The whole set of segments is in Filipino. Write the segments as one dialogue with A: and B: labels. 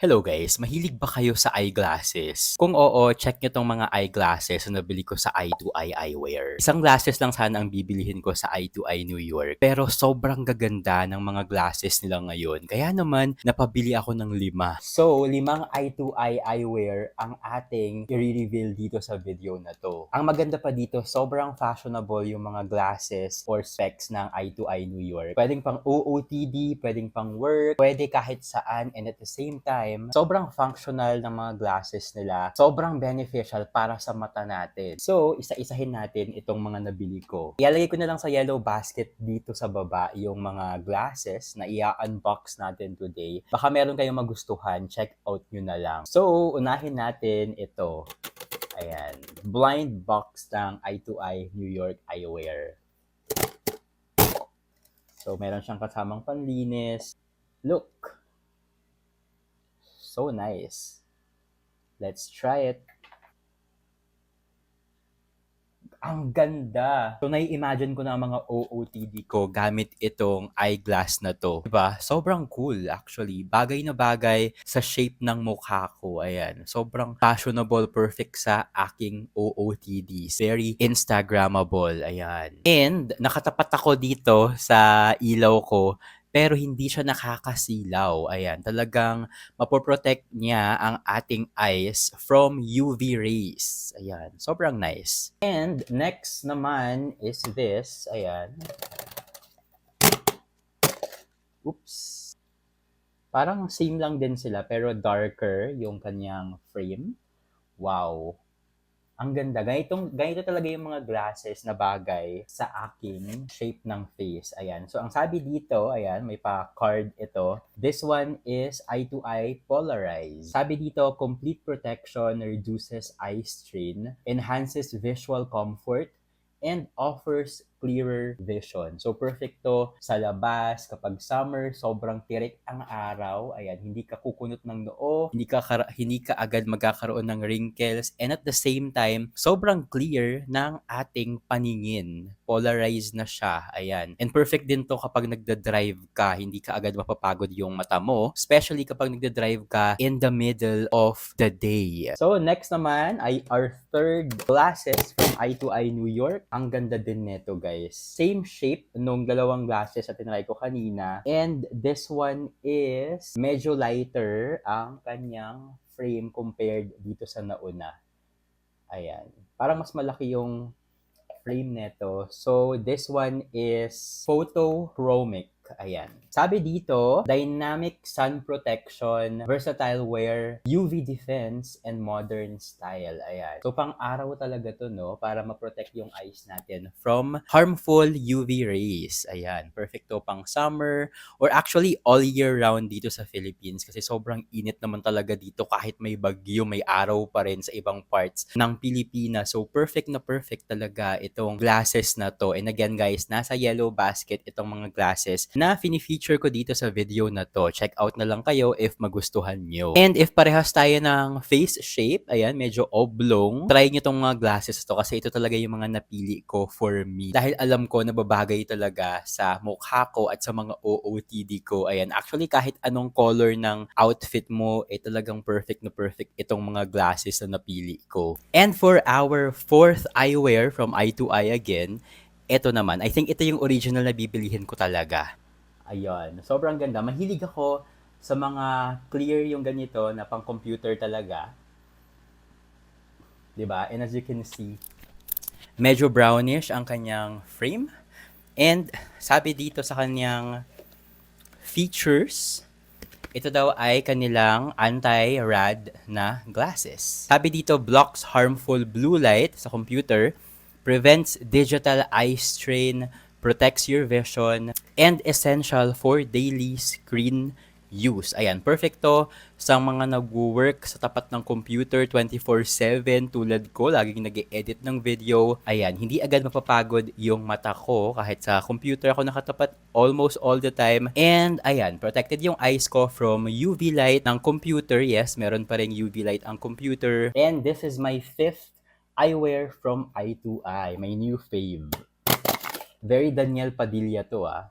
A: Hello guys, mahilig ba kayo sa eyeglasses? Kung oo, check nyo tong mga eyeglasses na nabili ko sa Eye2Eye Eyewear. Isang glasses lang sana ang bibilihin ko sa Eye2Eye New York. Pero sobrang gaganda ng mga glasses nila ngayon. Kaya naman, napabili ako ng lima. So, limang Eye2Eye Eyewear ang ating i-reveal dito sa video na to. Ang maganda pa dito, sobrang fashionable yung mga glasses or specs ng Eye2Eye New York. Pwedeng pang OOTD, pwedeng pang work, pwede kahit saan and at the same time, sobrang functional ng mga glasses nila. Sobrang beneficial para sa mata natin. So, isa-isahin natin itong mga nabili ko. Ilalagay ko na lang sa yellow basket dito sa baba yung mga glasses na i-unbox natin today. Baka meron kayong magustuhan, check out nyo na lang. So, unahin natin ito. Ayan. Blind box ng Eye2Eye New York Eyewear. So, meron siyang kasamang panlinis. Look! So nice. Let's try it. Ang ganda. So, nai-imagine ko na ang mga OOTD ko gamit itong eyeglass na to. Diba? Sobrang cool actually. Bagay na bagay sa shape ng mukha ko. Ayan. Sobrang fashionable, perfect sa aking OOTDs. Very Instagrammable. Ayan. And, nakatapat ako dito sa ilaw ko pero hindi siya nakakasilaw. Ayan, talagang mapoprotect niya ang ating eyes from UV rays. Ayan, sobrang nice. And next naman is this. Ayan. Oops. Parang same lang din sila pero darker yung kanyang frame. Wow. Ang ganda. Ganitong, ganito talaga yung mga glasses na bagay sa aking shape ng face. Ayan. So, ang sabi dito, ayan, may pa-card ito. This one is eye-to-eye polarized. Sabi dito, complete protection reduces eye strain, enhances visual comfort, and offers clearer vision. So, perfect to sa labas. Kapag summer, sobrang tirik ang araw. Ayan, hindi ka kukunot ng noo, hindi ka, kara- hindi ka agad magkakaroon ng wrinkles, and at the same time, sobrang clear ng ating paningin. Polarized na siya. Ayan. And perfect din to kapag nagda-drive ka, hindi ka agad mapapagod yung mata mo, especially kapag nagda-drive ka in the middle of the day. So, next naman ay our third glasses from Eye to Eye New York. Ang ganda din neto, guys. Same shape nung dalawang glasses na tinry ko kanina. And this one is medyo lighter ang kanyang frame compared dito sa nauna. Ayan. Parang mas malaki yung frame neto. So, this one is photochromic. Ayan. Sabi dito, dynamic sun protection, versatile wear, UV defense, and modern style. Ayan. So, pang araw talaga to, no? Para ma-protect yung eyes natin from harmful UV rays. Ayan. Perfect pang summer or actually all year round dito sa Philippines kasi sobrang init naman talaga dito kahit may bagyo, may araw pa rin sa ibang parts ng Pilipinas. So, perfect na perfect talaga itong glasses na to. And again, guys, nasa yellow basket itong mga glasses na fini-feature ko dito sa video na to. Check out na lang kayo if magustuhan nyo. And if parehas tayo ng face shape, ayan, medyo oblong, try nyo tong mga glasses to kasi ito talaga yung mga napili ko for me. Dahil alam ko na babagay talaga sa mukha ko at sa mga OOTD ko. Ayan, actually kahit anong color ng outfit mo, eh talagang perfect na perfect itong mga glasses na napili ko. And for our fourth eyewear from Eye to Eye again, ito naman, I think ito yung original na bibilihin ko talaga. Ayun. Sobrang ganda. Mahilig ako sa mga clear yung ganito na pang computer talaga. 'Di ba? And as you can see, medyo brownish ang kanyang frame. And sabi dito sa kanyang features, ito daw ay kanilang anti-rad na glasses. Sabi dito, blocks harmful blue light sa computer, prevents digital eye strain, protects your vision, and essential for daily screen use. Ayan, perfecto sa mga nag-work sa tapat ng computer 24-7 tulad ko, laging nag edit ng video. Ayan, hindi agad mapapagod yung mata ko kahit sa computer ako nakatapat almost all the time. And ayan, protected yung eyes ko from UV light ng computer. Yes, meron pa rin UV light ang computer. And this is my fifth eyewear from Eye to Eye, my new fave. Very Daniel Padilla to ah.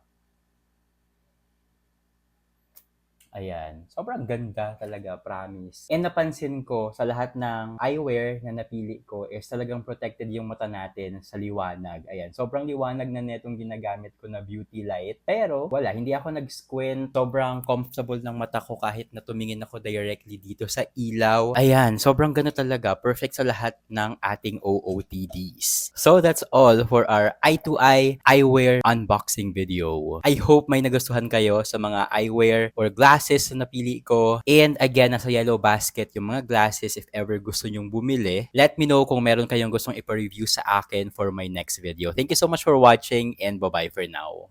A: Ayan. Sobrang ganda talaga, promise. And napansin ko sa lahat ng eyewear na napili ko is talagang protected yung mata natin sa liwanag. Ayan. Sobrang liwanag na netong ginagamit ko na beauty light. Pero wala, hindi ako nag-squint. Sobrang comfortable ng mata ko kahit na tumingin ako directly dito sa ilaw. Ayan. Sobrang ganda talaga. Perfect sa lahat ng ating OOTDs. So that's all for our eye-to-eye eyewear unboxing video. I hope may nagustuhan kayo sa mga eyewear or glasses na napili ko. And again, nasa yellow basket yung mga glasses if ever gusto nyong bumili. Let me know kung meron kayong gustong ipa-review sa akin for my next video. Thank you so much for watching and bye-bye for now.